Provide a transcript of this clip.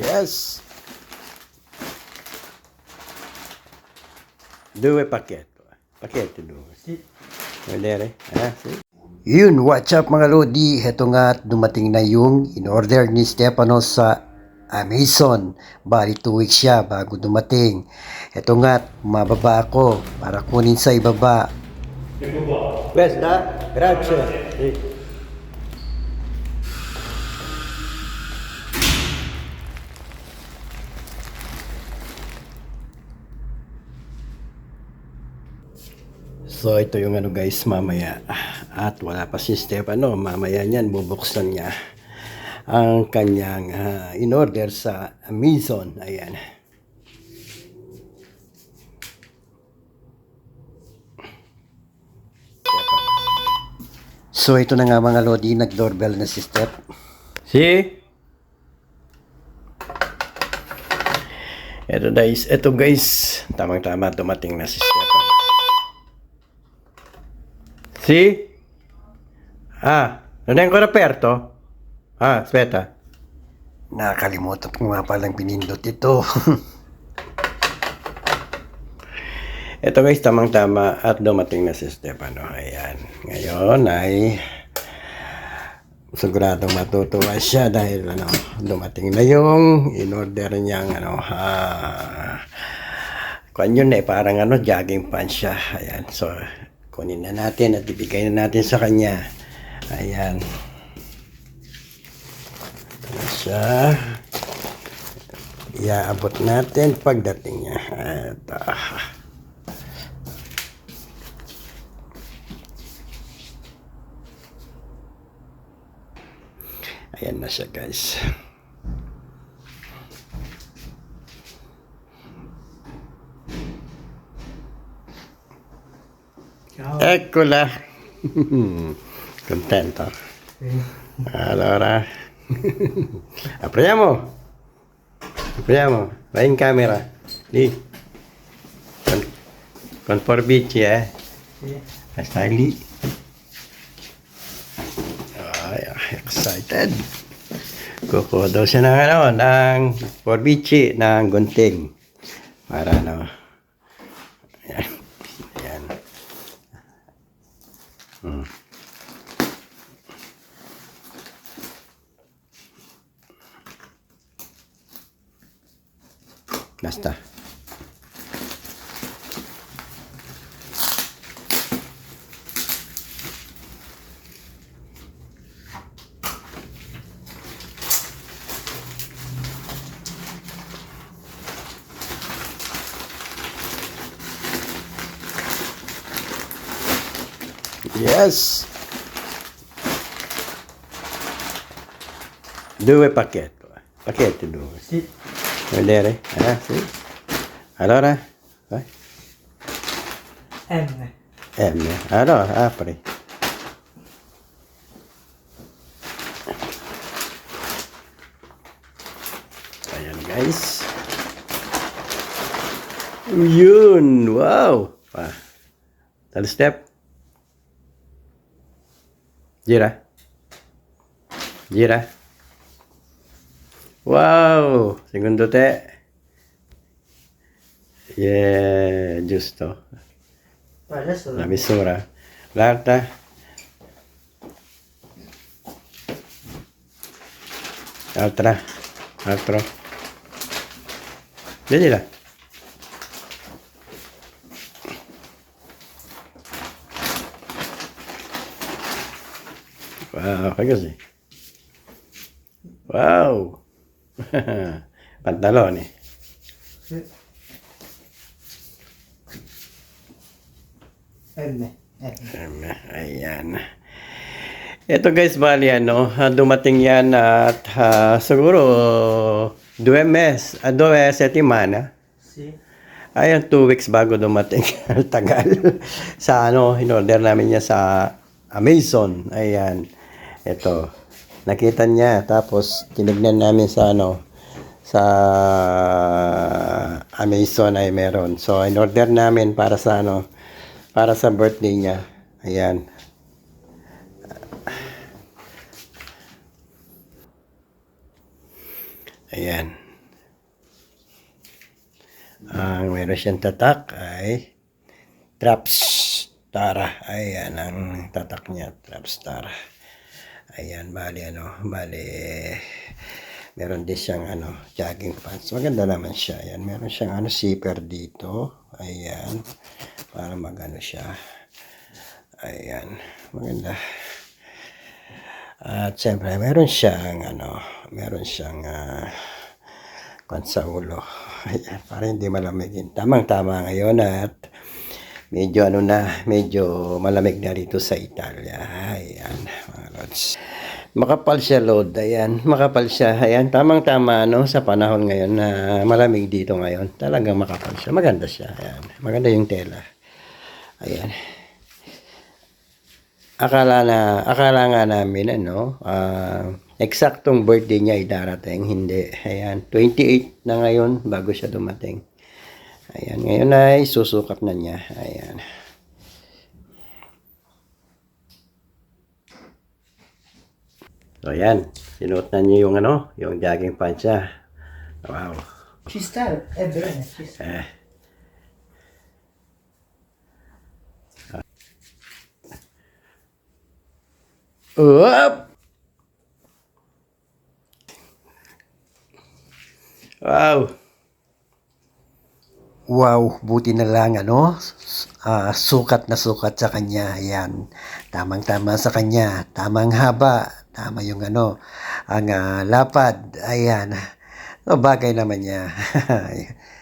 Yes. Due pacchetto. Pacchetto due. Sì. Vedere? Eh, sì. Yun, what's up mga Lodi? Heto nga at dumating na yung in-order ni Stefano sa Amazon. Bali 2 weeks siya bago dumating. Heto nga, at mababa ako para kunin sa ibaba. Questa? Grazie. Sì. So ito yung ano guys mamaya. At wala pa si Stefano. Mamaya niyan bubuksan niya ang kanyang ah, in-order sa Amazon. Ayan. So ito na nga mga Lodi nag-doorbell na si Steph Si? Ito guys, ito guys, tamang-tama dumating na si Stefan. Sì? Ah, non è ancora aperto? Ah, aspetta. Nakalimutan ko nga palang pinindot ito. ito guys, tamang-tama at dumating na si Stefano. Ayan. Ngayon ay siguradong matutuwa siya dahil ano, dumating na yung in-order niyang ano, ah, kung yun eh, parang ano, jogging pants siya. Ayan, so, kunin na natin at ibigay na natin sa kanya. Ayan. Ito na siya. Iaabot natin pagdating niya. Ito. Ayan na siya guys. Ciao. Eccola. Contento. Sì. Allora, apriamo. Apriamo. Vai in camera. Lì. Con, con forbici, eh. Sì. Eh, Stai lì. Ay, excited. Kukuha daw siya ng ano, ng forbici, ng gunting. Para ano. Ayan. Ayan. Hmm. Basta. Yes. Due pacchetto. Pacchetto due. Sì. Vedere? Eh, sì. Allora? Vai. M. M. Allora, apri. Ayan guys. Yun! Wow! Pa. Tali step. Gira. Gira. Wow! Secondo te? Yeah, giusto. La misura. Guarda. Altra. Altro. Vedila. Wow, così. Wow. Sì. M. M. Um, Ayan. Ito guys, bali ano, ah, dumating yan at ah, siguro due mes, uh, due settimana. Sì. Ayan, two weeks bago dumating. Tagal. sa ano, in-order namin niya sa Amazon. Ayan. Ito. Nakita niya. Tapos, tinignan namin sa ano, sa Amazon ay meron. So, in-order namin para sa ano, para sa birthday niya. Ayan. Ayan. Ang meron siyang tatak ay Traps Tara. Ayan ang tatak niya, Traps Tara. Ayan, bali ano, bali meron din siyang ano, jogging pants. Maganda naman siya. Ayan, meron siyang ano, zipper dito. Ayan, para magano siya. Ayan, maganda. At siyempre, meron siyang ano, meron siyang ah, kwan sa ulo. Ayan, para hindi malamigin. Tamang-tama ngayon at medyo ano na, medyo malamig na rito sa Italia. Ayan, mga lods. Makapal siya load, ayan, makapal siya. Ayan, tamang-tama no, sa panahon ngayon na malamig dito ngayon. Talagang makapal siya. Maganda siya. Ayan, maganda yung tela. Ayan. Akala na, akala nga namin ano, ah, eksaktong birthday niya ay darating, hindi. Ayan, 28 na ngayon bago siya dumating. Ayan, ngayon ay susukat na niya. Ayan. So, ayan. Sinuot na niya yung ano, yung jogging pants niya. Wow. Sta, è bene, ci sta. Eh. Up! Wow. Wow, buti na lang ano, ah, sukat na sukat sa kanya. Ayan, tamang-tama sa kanya, tamang haba, tama yung ano, ang ah, lapad. Ayan, oh, bagay naman niya.